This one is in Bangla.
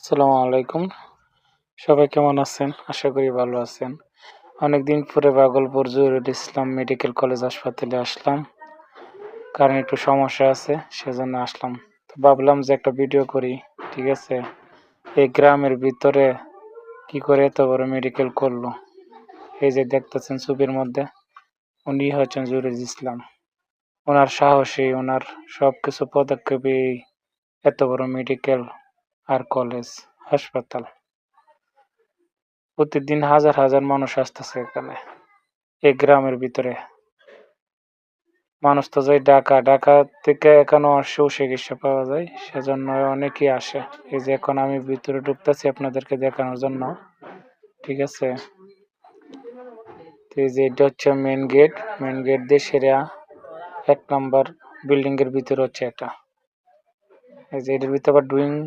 আসসালামু আলাইকুম। সবাই কেমন আছেন? আশা করি ভালো আছেন। অনেকদিন পরে বাগলপুর জহুরুল ইসলাম মেডিকেল কলেজ হাসপাতালে আসলাম। কারণ একটু সমস্যা আছে, সেজন্য আসলাম। তো ভাবলাম যে একটা ভিডিও করি, ঠিক আছে? এই গ্রামের ভিতরে কি করে এত বড় মেডিকেল করল? এই যে দেখতেছেন ছবির মধ্যে, উনি হচ্ছেন জহুরুল ইসলাম। ওনার সাহসী, ওনার সব কিছু পদক্ষেপেই এত বড় মেডিকেল আর কলেজ, হাসপাতাল। প্রতিদিন হাজার হাজার মানুষ আসতেছে এখানে। এই গ্রামের ভিতরে। মানুষ তো যায় ঢাকা ঢাকা থেকে এখানে আসেও চিকিৎসা পাওয়া যায়, সেজন্য অনেকেই আসে। এই যে এখন আমি ভিতরে ঢুকতেছি আপনাদেরকে দেখানোর জন্য। ঠিক আছে? এই যে এটা হচ্ছে মেন গেট মেন গেট দিয়ে সেরা এক নাম্বার বিল্ডিং এর ভিতরে হচ্ছে এটা। এই যে এটার ভিতরে আবার ডুইং